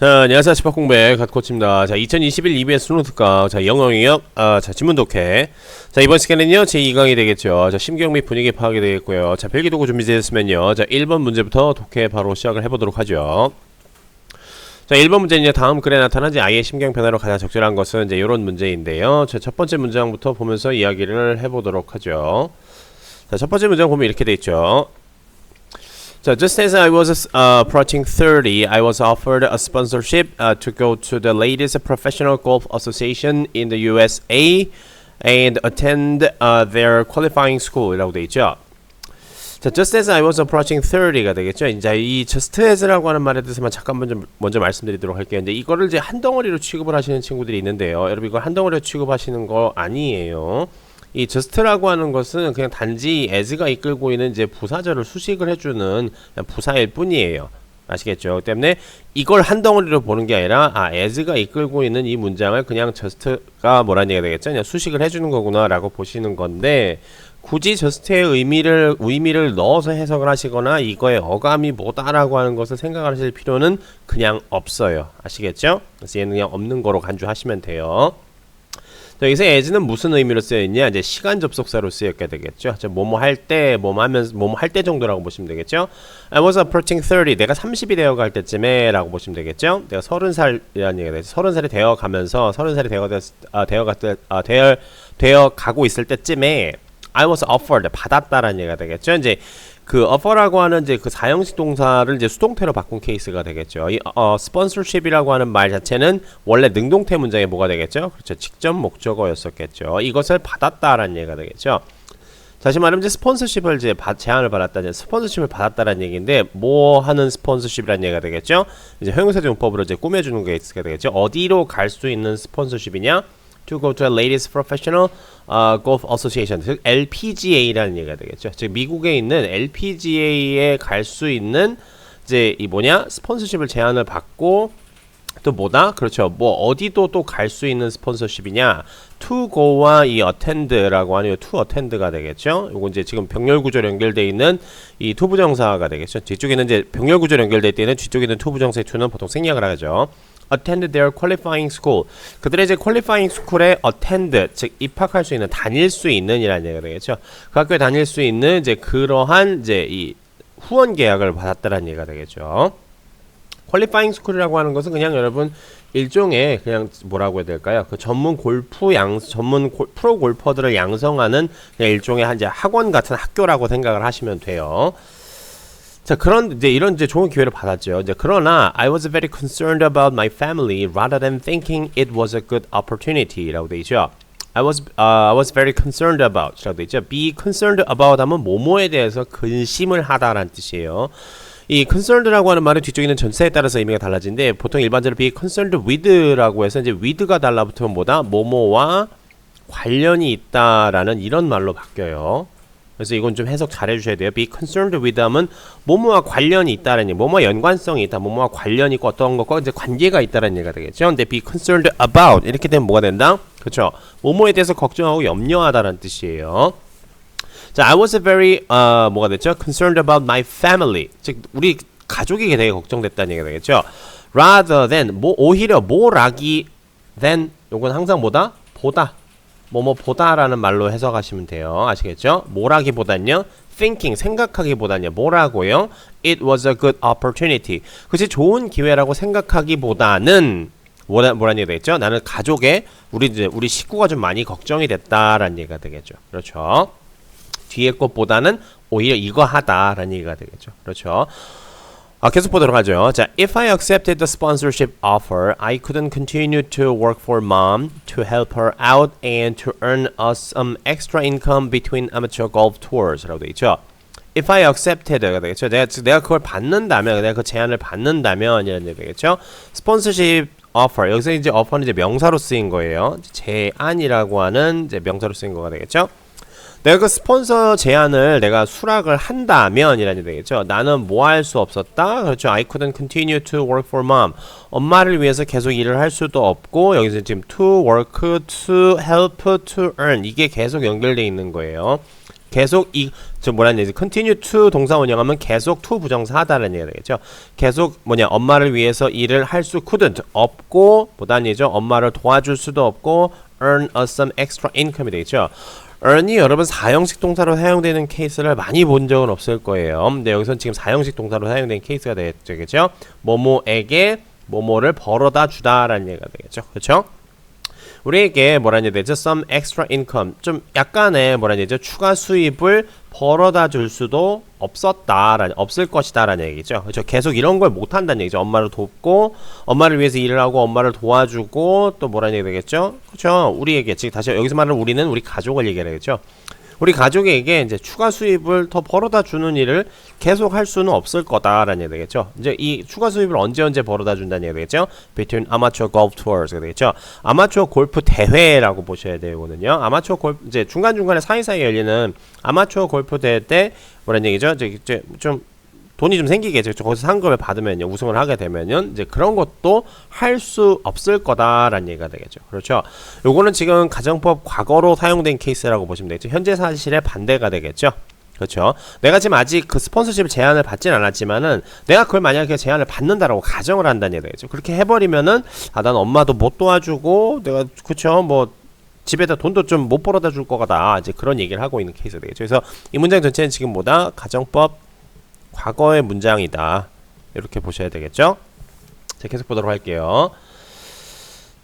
자, 안녕하세요. 집합 공부의 갓코치입니다. 자, 2021 EBS 수능 특강. 자, 영어 영역, 아, 자, 지문 독해. 자, 이번 시간에는요, 제 2강이 되겠죠. 자, 심경 및 분위기 파악이 되겠고요. 자, 필기 도구 준비되셨으면요. 자, 1번 문제부터 독해 바로 시작을 해 보도록 하죠. 자, 1번 문제는 다음 글에 나타나지 아이의 심경 변화로 가장 적절한 것은 이제 이런 문제인데요. 자, 첫 번째 문장부터 보면서 이야기를 해 보도록 하죠. 자, 첫 번째 문장 보면 이렇게 돼 있죠. So just as I was uh, approaching 30, I was offered a sponsorship uh, to go to the latest professional golf association in the USA and attend uh, their qualifying school이라고 돼 있죠. 자, just as I was approaching 30가 되겠죠. 이제 이 just as라고 하는 말에 대해서만 잠깐 먼저 먼저 말씀드리도록 할게요. 이제 이거를 이제 한 덩어리로 취급을 하시는 친구들이 있는데요. 여러분 이걸 한 덩어리로 취급하시는 거 아니에요. 이 just라고 하는 것은 그냥 단지 as가 이끌고 있는 이제 부사절을 수식을 해주는 부사일 뿐이에요. 아시겠죠? 그 때문에 이걸 한 덩어리로 보는 게 아니라 아 as가 이끌고 있는 이 문장을 그냥 just가 뭐라는 얘기가 되겠죠? 그냥 수식을 해주는 거구나라고 보시는 건데 굳이 just의 의미를 의미를 넣어서 해석을 하시거나 이거의 어감이 뭐다라고 하는 것을 생각하실 필요는 그냥 없어요. 아시겠죠? 그래서 얘는 그냥 없는 거로 간주하시면 돼요. 자, 여기서 as는 무슨 의미로 쓰여 있냐? 이제 시간 접속사로 쓰였게 되겠죠. 자, 뭐뭐 할 때, 뭐뭐 하면 뭐뭐 할 때 정도라고 보시면 되겠죠. I was approaching 30. 내가 30이 되어 갈 때쯤에 라고 보시면 되겠죠. 내가 30살이라는 얘기가 되죠. 30살이 되어 가면서 30살이 되어 아, 되어 갔 아, 되어 되어 가고 있을 때쯤에 I was offered 받았다라는 얘기가 되겠죠. 이제 그 offer라고 하는 이제 그 사형식 동사를 이제 수동태로 바꾼 케이스가 되겠죠. 이 어, sponsorship이라고 하는 말 자체는 원래 능동태 문장에 뭐가 되겠죠? 그렇죠. 직접 목적어였었겠죠. 이것을 받았다라는 얘기가 되겠죠. 다시 말하면 이제 스폰서십을 이제 바, 제안을 받았다, 스폰서십을 받았다라는 얘기인데 뭐 하는 스폰서십이라는 얘기가 되겠죠. 이제 형용사적 용법으로 이제 꾸며주는 게 있게 되겠죠. 어디로 갈 수 있는 스폰서십이냐? To go to a latest professional uh, golf association, 즉 LPGA라는 얘기가 되겠죠. 즉 미국에 있는 LPGA에 갈 수 있는 이제 이 뭐냐 스폰서십을 제안을 받고 또 뭐다? 그렇죠. 뭐 어디도 또 갈 수 있는 스폰서십이냐? to go와 이 attend라고 하는 to attend가 되겠죠. 요거 이제 지금 병렬 구조로 연결돼 있는 이 to 부정사가 되겠죠. 뒤쪽에는 이제 병렬 구조로 연결돼 있는 뒤쪽에 있는 to 부정사의 to는 보통 생략을 하죠. Attend their qualifying school. 그들의 이제 qualifying school에 attend 즉 입학할 수 있는 다닐 수 있는이라는 얘기가 되겠죠. 그 학교에 다닐 수 있는 이제 그러한 이제 이 후원 계약을 받았다라는 얘기가 되겠죠. 퀄리파잉 스쿨이라고 하는 것은 그냥 여러분 일종의 그냥 뭐라고 해야 될까요? 그 전문 골프 양 전문 골, 프로 골퍼들을 양성하는 일종의 한 이제 학원 같은 학교라고 생각을 하시면 돼요. 자 그런 이제 이런 이제 좋은 기회를 받았죠. 이제 그러나 I was very concerned about my family rather than thinking it was a good opportunity라고 돼 있죠. I was uh, I was very concerned about라고 돼 있죠. Be concerned about 하면 뭐뭐에 대해서 근심을 하다라는 뜻이에요. 이 concerned라고 하는 말은 뒤쪽에 있는 전체에 따라서 의미가 달라지는데 보통 일반적으로 be concerned with라고 해서 이제 with가 달라붙으면 뭐다 뭐뭐와 관련이 있다라는 이런 말로 바뀌어요. 그래서 이건 좀 해석 잘 해주셔야 돼요. be concerned with 하면 뭐뭐와 관련이 있다라는 얘기, 뭐뭐와 연관성이 있다, 뭐뭐와 관련이 있고 어떤 것과 이제 관계가 있다라는 얘기가 되겠죠. 근데 be concerned about 이렇게 되면 뭐가 된다? 그렇죠. 뭐뭐에 대해서 걱정하고 염려하다라는 뜻이에요. 자, I was very 어, 뭐가 됐죠? concerned about my family. 즉 우리 가족이 되게 걱정됐다는 얘기가 되겠죠. rather than 뭐 오히려 뭐라기 than 요건 항상 뭐다? 보다. 뭐뭐 보다라는 말로 해석하시면 돼요. 아시겠죠? 뭐라기보단요. thinking 생각하기보단요. 뭐라고요? It was a good opportunity. 그것이 좋은 기회라고 생각하기보다는 뭐라 뭐라는 얘기가 되겠죠? 나는 가족의 우리 우리 식구가 좀 많이 걱정이 됐다라는 얘기가 되겠죠. 그렇죠? 뒤에 것보다는 오히려 이거 하다라는 얘기가 되겠죠. 그렇죠. 아, 계속 보도록 하죠. 자, if I accepted the sponsorship offer, I couldn't continue to work for mom to help her out and to earn us some extra income between amateur golf tours라고 돼 있죠. If I accepted가 되겠죠. 내가 내가 그걸 받는다면, 내가 그 제안을 받는다면 이런 얘기 되겠죠. sponsorship offer 여기서 이제 offer는 이제 명사로 쓰인 거예요. 제안이라고 하는 이제 명사로 쓰인 거가 되겠죠. 내가 그 스폰서 제안을 내가 수락을 한다면 이라는 되겠죠. 나는 뭐 할 수 없었다. 그렇죠. I couldn't continue to work for mom. 엄마를 위해서 계속 일을 할 수도 없고 여기서 지금 to work, to help, to earn 이게 계속 연결돼 있는 거예요. 계속 이즉 뭐라는 얘기 continue to 동사 원형하면 계속 to 부정사 하다라는 얘기가 되겠죠. 계속 뭐냐 엄마를 위해서 일을 할 수 couldn't 없고 보다는 얘기죠. 엄마를 도와줄 수도 없고 earn us some extra income이 되겠죠. Earn이 여러분 사형식 동사로 사용되는 케이스를 많이 본 적은 없을 거예요. 근데 여기선 지금 사형식 동사로 사용된 케이스가 되겠죠. 뭐뭐에게 뭐뭐를 벌어다 주다라는 얘기가 되겠죠. 그렇죠? 우리에게 뭐라는 얘기 되죠? some extra income 좀 약간의 뭐라는 얘기죠? 추가 수입을 벌어다 줄 수도 없었다 라는 없을 것이다 라는 얘기죠. 그렇죠? 계속 이런 걸 못 한다는 얘기죠. 엄마를 돕고 엄마를 위해서 일을 하고 엄마를 도와주고 또 뭐라는 얘기 되겠죠? 그렇죠? 우리에게 지금 다시 여기서 말하는 우리는 우리 가족을 얘기하겠죠. 우리 가족에게 이제 추가 수입을 더 벌어다 주는 일을 계속 할 수는 없을 거다라는 얘기 되겠죠. 이제 이 추가 수입을 언제 언제 벌어다 준다는 얘기 되겠죠. Between amateur golf tours가 되겠죠. 아마추어 골프 대회라고 보셔야 되거든요. 아마추어 골프 이제 중간 중간에 사이사이 열리는 아마추어 골프 대회 때 뭐라는 얘기죠. 이제 좀 돈이 좀 생기겠죠. 거기서 상금을 받으면요, 우승을 하게 되면요, 이제 그런 것도 할 수 없을 거다라는 얘기가 되겠죠. 그렇죠. 요거는 지금 가정법 과거로 사용된 케이스라고 보시면 되겠죠. 현재 사실의 반대가 되겠죠. 그렇죠. 내가 지금 아직 그 스폰서십 제안을 받진 않았지만은 내가 그걸 만약에 제안을 받는다라고 가정을 한다는 얘기가 되겠죠. 그렇게 해버리면은 아, 난 엄마도 못 도와주고 내가 그렇죠. 뭐 집에다 돈도 좀 못 벌어다 줄 거다. 이제 그런 얘기를 하고 있는 케이스가 되겠죠. 그래서 이 문장 전체는 지금 뭐다? 가정법 과거의 문장이다. 이렇게 보셔야 되겠죠? 자, 계속 보도록 할게요.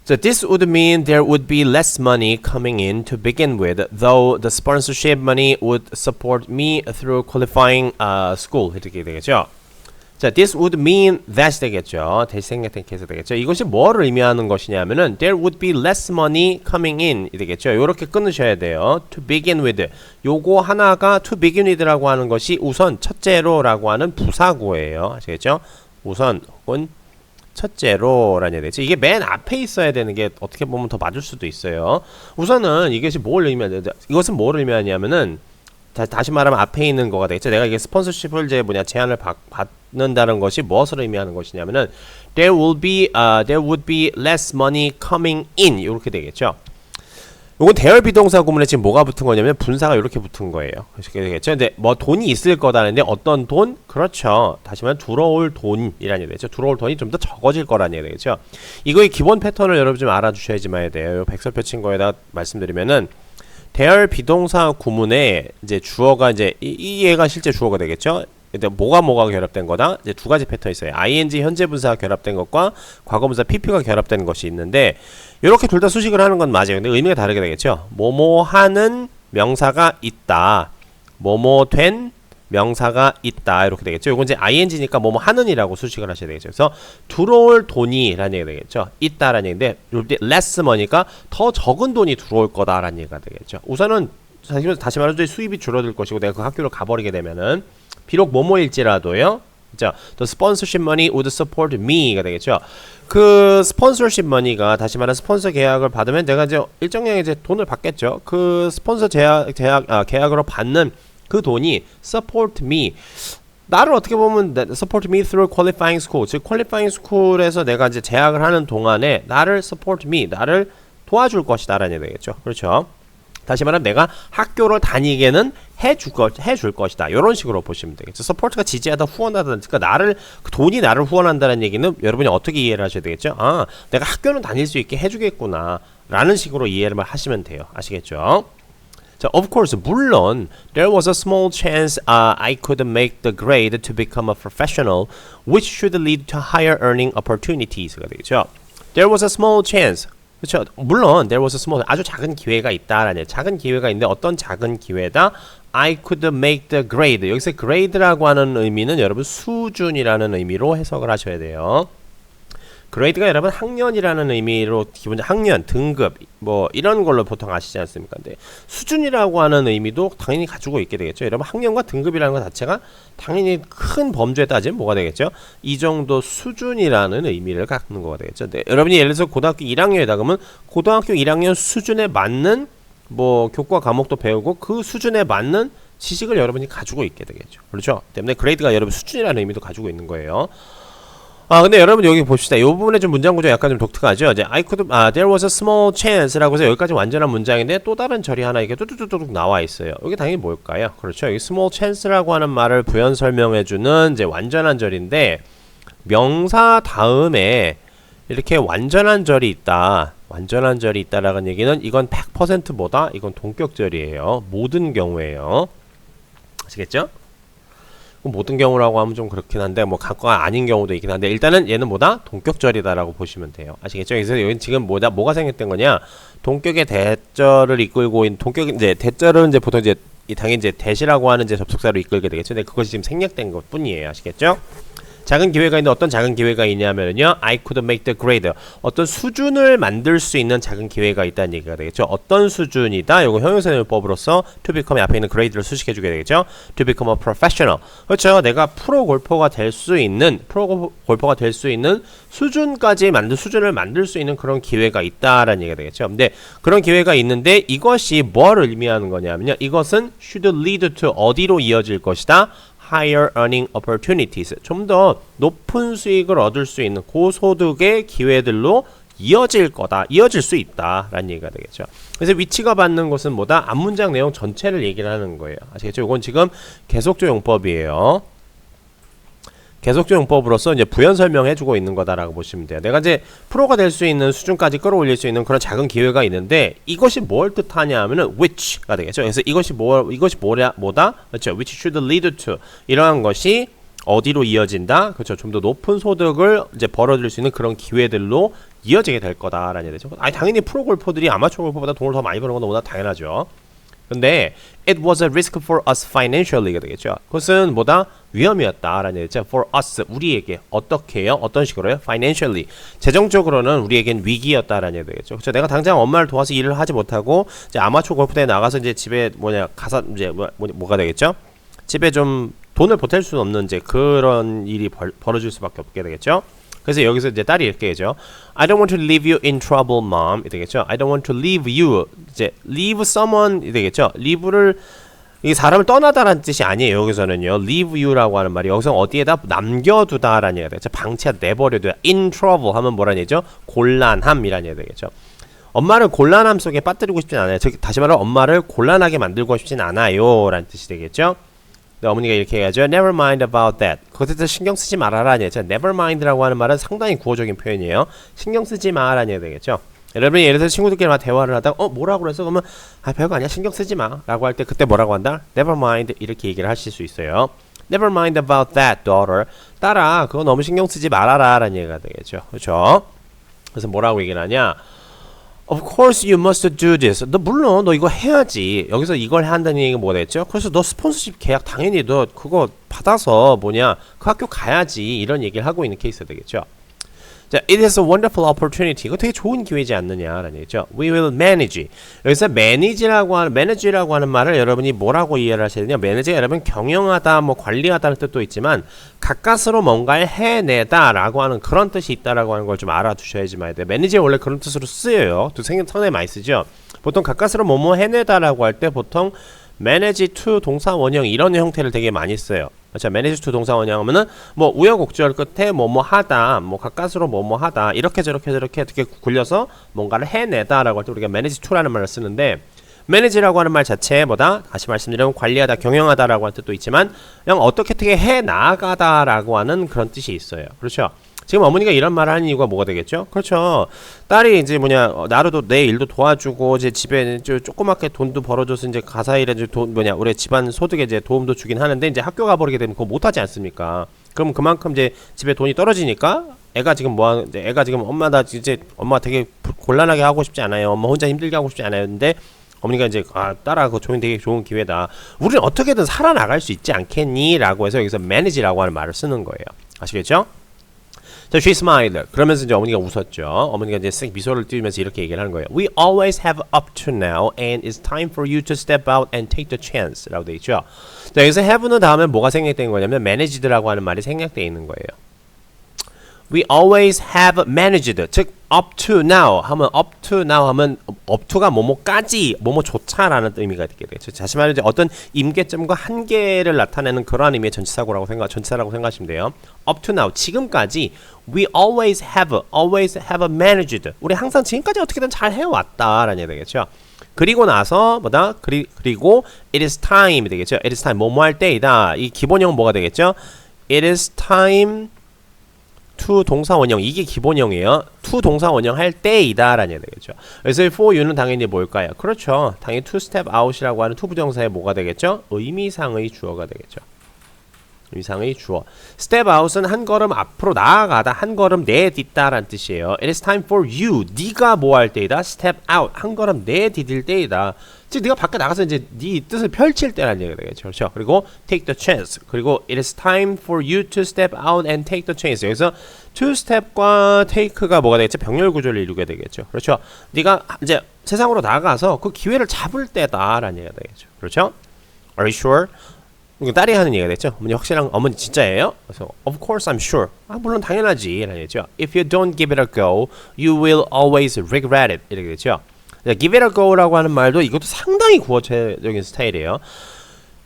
So this would mean there would be less money coming in to begin with, though the sponsorship money would support me through qualifying uh, school 이렇게 되겠죠. 자, this would mean that 되겠죠. 대시 생략된 케이스 되겠죠. 이것이 뭐를 의미하는 것이냐면은 there would be less money coming in 이 되겠죠. 이렇게 끊으셔야 돼요. to begin with. 요거 하나가 to begin with라고 하는 것이 우선 첫째로라고 하는 부사구예요. 아시겠죠? 우선 혹은 첫째로라는 얘기죠. 이게 맨 앞에 있어야 되는 게 어떻게 보면 더 맞을 수도 있어요. 우선은 이것이 뭘 의미하냐? 이것은 뭘 의미하냐면은 다, 시 말하면 앞에 있는 거가 되겠죠. 내가 이게 스폰서십을 이제 뭐냐 제안을 받, 받는다는 것이 무엇을 의미하는 것이냐면은 there will be uh, there would be less money coming in 이렇게 되겠죠. 요건 대열 비동사 구문에 지금 뭐가 붙은 거냐면 분사가 이렇게 붙은 거예요. 그렇게 되겠죠. 근데 뭐 돈이 있을 거다는데 어떤 돈? 그렇죠. 다시 말하면 들어올 돈이라는 얘기 되죠. 들어올 돈이 좀 더 적어질 거라는 얘기 되죠. 이거의 기본 패턴을 여러분 좀 알아주셔야지만 돼요. 백설표 친 거에다 말씀드리면은 대열 비동사 구문에 이제 주어가 이제 이, 이 얘가 실제 주어가 되겠죠. 근데 뭐가 뭐가 결합된 거다? 이제 두 가지 패턴이 있어요. ing 현재 분사가 결합된 것과 과거 분사 pp가 결합된 것이 있는데 이렇게 둘 다 수식을 하는 건 맞아요. 근데 의미가 다르게 되겠죠. 뭐뭐 하는 명사가 있다. 뭐뭐 된 명사가 있다 이렇게 되겠죠. 이건 이제 ing니까 뭐뭐 하는이라고 수식을 하셔야 되겠죠. 그래서 들어올 돈이라는 얘기가 되겠죠. 있다라는 얘기인데 이때 less money가 더 적은 돈이 들어올 거다라는 얘기가 되겠죠. 우선은 다시 말해서 수입이 줄어들 것이고 내가 그 학교를 가버리게 되면은 비록 뭐뭐일지라도요. 자, the sponsorship money would support me가 되겠죠. 그 스폰서십 머니가 다시 말해 스폰서 계약을 받으면 내가 이제 일정량의 이제 돈을 받겠죠. 그 스폰서 제약, 제약 아, 계약으로 받는 그 돈이 support me. 나를 어떻게 보면 support me through qualifying school. 즉 qualifying school에서 내가 이제 재학을 하는 동안에 나를 support me 나를 도와줄 것이다라는 얘기 되겠죠. 그렇죠? 다시 말하면 내가 학교를 다니게는 해줄 것 해줄 것이다. 이런 식으로 보시면 되겠죠. support가 지지하다 후원하다 그러니까 나를 그 돈이 나를 후원한다는 얘기는 여러분이 어떻게 이해를 하셔야 되겠죠? 아 내가 학교는 다닐 수 있게 해주겠구나 라는 식으로 이해를 하시면 돼요. 아시겠죠 자, of course, 물론 there was a small chance uh, I could make the grade to become a professional, which should lead to higher earning opportunities가 되겠죠. There was a small chance. 그렇죠. 물론 there was a small 아주 작은 기회가 있다라는 작은 기회가 있는데 어떤 작은 기회다? I could make the grade. 여기서 grade라고 하는 의미는 여러분 수준이라는 의미로 해석을 하셔야 돼요. 그레이드가 여러분 학년이라는 의미로 기본 학년, 등급 뭐 이런 걸로 보통 아시지 않습니까? 근데 수준이라고 하는 의미도 당연히 가지고 있게 되겠죠. 여러분 학년과 등급이라는 것 자체가 당연히 큰 범주에 따지면 뭐가 되겠죠? 이 정도 수준이라는 의미를 갖는 거가 되겠죠. 네, 여러분이 예를 들어서 고등학교 1학년이다 그러면 고등학교 1학년 수준에 맞는 뭐 교과 과목도 배우고 그 수준에 맞는 지식을 여러분이 가지고 있게 되겠죠. 그렇죠? 때문에 그레이드가 여러분 수준이라는 의미도 가지고 있는 거예요. 아 근데 여러분 여기 봅시다. 이 부분에 좀 문장 구조 약간 좀 독특하죠. 이제 I could 아 there was a small chance라고 해서 여기까지 완전한 문장인데 또 다른 절이 하나 이게 뚜뚜뚜뚜 나와 있어요. 여기 당연히 뭘까요? 그렇죠. 여기 small chance라고 하는 말을 부연 설명해 주는 이제 완전한 절인데 명사 다음에 이렇게 완전한 절이 있다. 완전한 절이 있다라는 얘기는 이건 100% 뭐다? 이건 동격절이에요. 모든 경우에요. 아시겠죠? 그럼 모든 경우라고 하면 좀 그렇긴 한데 뭐 갖고가 아닌 경우도 있긴 한데 일단은 얘는 뭐다 동격절이다라고 보시면 돼요 아시겠죠? 그래서 여기 지금 뭐다 뭐가 생겼던 거냐 동격의 대절을 이끌고 있는 동격 이제 대절은 이제 보통 이제 이 당연히 이제 대시라고 하는 이제 접속사로 이끌게 되겠죠. 근데 그것이 지금 생략된 것 뿐이에요. 아시겠죠? 작은 기회가 있는데 어떤 작은 기회가 있냐면요. I could make the grade. 어떤 수준을 만들 수 있는 작은 기회가 있다는 얘기가 되겠죠. 어떤 수준이다. 요거 형용사용법으로서 to become 앞에 있는 grade를 수식해 주게 되겠죠. to become a professional. 그렇죠. 내가 프로 골퍼가 될 수 있는 프로 골퍼가 될 수 있는 수준까지 만들 수준을 만들 수 있는 그런 기회가 있다라는 얘기가 되겠죠. 근데 그런 기회가 있는데 이것이 뭐를 의미하는 거냐면요. 이것은 should lead to 어디로 이어질 것이다. Higher earning opportunities. 좀 더 높은 수익을 얻을 수 있는 고소득의 기회들로 이어질 거다. 이어질 수 있다라는 얘기가 되겠죠. 그래서 위치가 받는 것은 뭐다? 앞문장 내용 전체를 얘기를 하는 거예요. 아시겠죠? 이건 지금 계속조 용법이에요. 계속적 용법으로서 이제 부연 설명해 주고 있는 거다라고 보시면 돼요. 내가 이제 프로가 될 수 있는 수준까지 끌어올릴 수 있는 그런 작은 기회가 있는데 이것이 뭘 뜻하냐 하면은 which가 되겠죠. 그래서 이것이 뭐 이것이 뭐냐 뭐다? 그렇죠. which should lead to 이러한 것이 어디로 이어진다? 그렇죠. 좀 더 높은 소득을 이제 벌어들일 수 있는 그런 기회들로 이어지게 될 거다라는 얘기죠. 아니 당연히 프로 골퍼들이 아마추어 골퍼보다 돈을 더 많이 버는 건 너무나 당연하죠. 근데 it was a risk for us financially가 되겠죠. 그것은 뭐다 위험이었다라는 얘기죠. for us 우리에게 어떻게요? 어떤 식으로요? financially 재정적으로는 우리에겐 위기였다라는 얘기 되겠죠. 그렇죠. 내가 당장 엄마를 도와서 일을 하지 못하고 이제 아마추어 골프대에 나가서 이제 집에 뭐냐 가서 이제 뭐, 뭐 뭐 가 되겠죠? 집에 좀 돈을 보탤 수 없는 이제 그런 일이 벌, 벌어질 수밖에 없게 되겠죠. 그래서 여기서 이제 딸이 이렇게 해죠. I don't want to leave you in trouble, mom. 이 되겠죠. I don't want to leave you. 이제 leave someone 이 되겠죠. leave를 이 사람을 떠나다라는 뜻이 아니에요. 여기서는요. leave you라고 하는 말이 여기서 어디에다 남겨두다라는 얘기가 되겠죠. 방치하다, 내버려두다. in trouble 하면 뭐라는 얘기죠? 곤란함이라는 얘기가 되겠죠. 엄마를 곤란함 속에 빠뜨리고 싶진 않아요. 즉 다시 말해 엄마를 곤란하게 만들고 싶진 않아요 라는 뜻이 되겠죠. 근데 어머니가 이렇게 해야죠. Never mind about that. 그것에 대해서 신경 쓰지 말아라 는 얘기죠. Never mind라고 하는 말은 상당히 구어적인 표현이에요. 신경 쓰지 마라는 얘기 되겠죠. 여러분이 예를 들어서 친구들끼리 막 대화를 하다가 어 뭐라고 그래서 그러면 아 별거 아니야 신경 쓰지 마라고 할 때 그때 뭐라고 한다? Never mind 이렇게 얘기를 하실 수 있어요. Never mind about that, daughter. 딸아, 그거 너무 신경 쓰지 말아라 라는 얘기가 되겠죠. 그렇죠? 그래서 뭐라고 얘기를 하냐? Of course you must do this. 너 물론 너 이거 해야지. 여기서 이걸 한다는 얘기가 뭐가 됐죠? 그래서 너 스폰서십 계약 당연히 너 그거 받아서 뭐냐 그 학교 가야지 이런 얘기를 하고 있는 케이스가 되겠죠. 자, it is a wonderful opportunity. 이거 되게 좋은 기회지 않느냐라는 얘기죠. We will manage. 여기서 manage라고 하는 manage라고 하는 말을 여러분이 뭐라고 이해를 하셔야 되냐? manage가 여러분 경영하다, 뭐 관리하다는 뜻도 있지만 가까스로 뭔가를 해내다라고 하는 그런 뜻이 있다라고 하는 걸 좀 알아두셔야지만 돼요. manage가 원래 그런 뜻으로 쓰여요. 또 상당히 많이 쓰죠. 보통 가까스로 뭐뭐 해내다라고 할 때 보통 manage to 동사 원형 이런 형태를 되게 많이 써요. 자, manage to 동사 원형 하면은 뭐 우여곡절 끝에 뭐뭐 하다, 뭐 가까스로 뭐뭐 하다 이렇게 저렇게 저렇게 어떻게 굴려서 뭔가를 해내다라고 할 때 우리가 manage to라는 말을 쓰는데 manage라고 하는 말 자체에 뭐다? 다시 말씀드리면 관리하다, 경영하다라고 할 뜻도 있지만 그냥 어떻게 어떻게 해 나가다라고 하는 그런 뜻이 있어요. 그렇죠? 지금 어머니가 이런 말을 하는 이유가 뭐가 되겠죠? 그렇죠. 딸이 이제 뭐냐 어, 나로도 내 일도 도와주고 이제 집에 이제 조그맣게 돈도 벌어줘서 이제 가사 일에 이제 돈 뭐냐 우리 집안 소득에 이제 도움도 주긴 하는데 이제 학교 가버리게 되면 그거 못하지 않습니까? 그럼 그만큼 이제 집에 돈이 떨어지니까 애가 지금 뭐 하는 애가 지금 엄마 나 이제 엄마 되게 곤란하게 하고 싶지 않아요. 엄마 혼자 힘들게 하고 싶지 않아요. 근데 어머니가 이제 아 딸아 그거 좋은 되게 좋은 기회다. 우리는 어떻게든 살아나갈 수 있지 않겠니?라고 해서 여기서 manage라고 하는 말을 쓰는 거예요. 아시겠죠? 자, she smiled. 그러면서 이제 어머니가 웃었죠. 어머니가 이제 쓱 미소를 띄우면서 이렇게 얘기를 하는 거예요. We always have up to now, and it's time for you to step out and take the chance. 라고 돼 있죠. 자, 여기서 have는 다음에 뭐가 생략된 거냐면 managed라고 하는 말이 생략되어 있는 거예요. We always have managed. 즉 up to now 하면 up to now 하면 up to가 뭐뭐까지 뭐뭐조차라는 의미가 되게 되죠. 다시 말해 어떤 임계점과 한계를 나타내는 그러한 의미의 전치사고라고 생각 전치사라고 생각하시면 돼요. up to now 지금까지 we always have always have managed. 우리 항상 지금까지 어떻게든 잘 해왔다라는 얘기 되겠죠. 그리고 나서 뭐다? 그리, 그리고 it is time 되겠죠. it is time 뭐뭐 할 때이다. 이 기본형 뭐가 되겠죠? it is time to 동사 원형 이게 기본형이에요. to 동사 원형 할 때이다라는 얘기 되겠죠. 그래서 이 for you는 당연히 뭘까요? 그렇죠. 당연히 to step out이라고 하는 to 부정사의 뭐가 되겠죠? 의미상의 주어가 되겠죠. 의미상의 주어. step out은 한 걸음 앞으로 나아가다, 한 걸음 내딛다라는 뜻이에요. It is time for you. 네가 뭐 할 때이다. step out. 한 걸음 내디딜 때이다. 즉 네가 밖에 나가서 이제 네 뜻을 펼칠 때라는 얘기가 되겠죠. 그렇죠? 그리고 take the chance. 그리고 it is time for you to step out and take the chance. 여기서 to step과 take가 뭐가 되겠죠? 병렬 구조를 이루게 되겠죠. 그렇죠? 네가 이제 세상으로 나가서 그 기회를 잡을 때다라는 얘기가 되겠죠. 그렇죠? Are you sure? 이거 딸이 하는 얘기가 됐죠. 어머니 확실한 어머니 진짜예요? 그래서 of course I'm sure. 아 물론 당연하지. 라는 얘기죠. If you don't give it a go, you will always regret it. 이렇게 되죠. 자, give it a go라고 하는 말도 이것도 상당히 구어체적인 스타일이에요.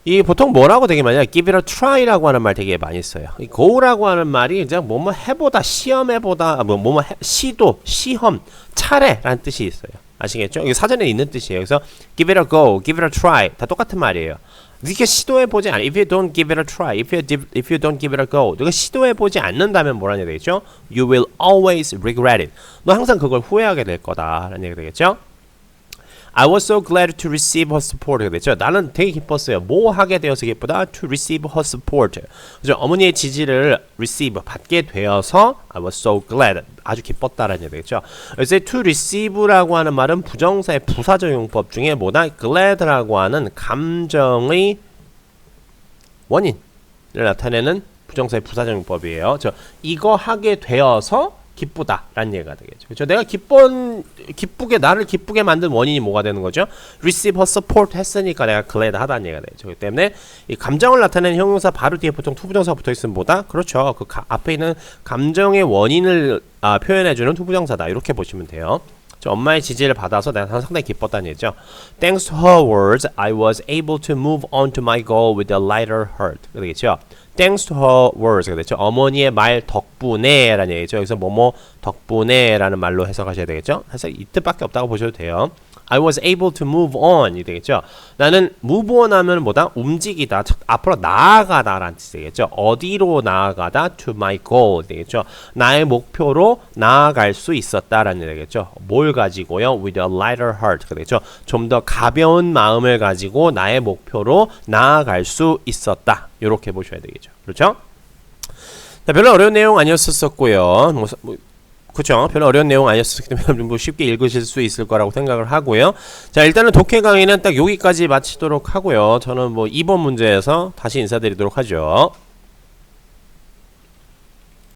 이 보통 뭐라고 되게 많이 give it a try라고 하는 말 되게 많이 써요. 이 go라고 하는 말이 그냥 뭐뭐 해보다, 시험해보다, 아, 뭐 뭐뭐 해, 시도, 시험, 차례라는 뜻이 있어요. 아시겠죠? 이게 사전에 있는 뜻이에요. 그래서 give it a go, give it a try 다 똑같은 말이에요. 네가 시도해 보지 않. If you don't give it a try, if you if you don't give it a go, 네가 시도해 보지 않는다면 뭐라는 얘기 되겠죠? You will always regret it. 너 항상 그걸 후회하게 될 거다라는 얘기 되겠죠? I was so glad to receive her support. 되죠. 나는 되게 기뻤어요. 뭐 하게 되어서 기쁘다? To receive her support. 그죠? 어머니의 지지를 receive 받게 되어서 I was so glad. 아주 기뻤다라는 얘기 되겠죠. 그래서 이 to receive라고 하는 말은 부정사의 부사적 용법 중에 뭐다? glad라고 하는 감정의 원인을 나타내는 부정사의 부사적 용법이에요. 저 이거 하게 되어서 기쁘다라는 얘기가 되겠죠. 그렇죠? 내가 기쁜 기쁘게 나를 기쁘게 만든 원인이 뭐가 되는 거죠? receive support 했으니까 내가 glad 하다는 얘기가 되죠. 그렇기 때문에 이 감정을 나타내는 형용사 바로 뒤에 보통 투부정사 붙어 있으면 뭐다? 그렇죠. 그 가- 앞에 있는 감정의 원인을 아, 표현해 주는 투부정사다. 이렇게 보시면 돼요. 저 엄마의 지지를 받아서 내가 상당히 기뻤다는 얘기죠. Thanks to her words, I was able to move on to my goal with a lighter heart. 되겠죠. Thanks to her words. 되겠죠. 어머니의 말 덕분에 라는 얘기죠. 여기서 뭐뭐 덕분에 라는 말로 해석하셔야 되겠죠. 사실 이 뜻밖에 없다고 보셔도 돼요. I was able to move on이 되겠죠. 나는 move on 하면 뭐다? 움직이다, 즉, 앞으로 나아가다라는 뜻이 되겠죠. 어디로 나아가다? to my goal 되겠죠. 나의 목표로 나아갈 수 있었다라는 얘기겠죠. 뭘 가지고요? with a lighter heart 되겠죠. 좀 더 가벼운 마음을 가지고 나의 목표로 나아갈 수 있었다. 이렇게 보셔야 되겠죠. 그렇죠? 자, 별로 어려운 내용 아니었었고요. 뭐, 뭐 그렇죠. 별로 어려운 내용 아니었기 때문에 뭐 쉽게 읽으실 수 있을 거라고 생각을 하고요. 자, 일단은 독해 강의는 딱 여기까지 마치도록 하고요. 저는 뭐 2번 문제에서 다시 인사드리도록 하죠.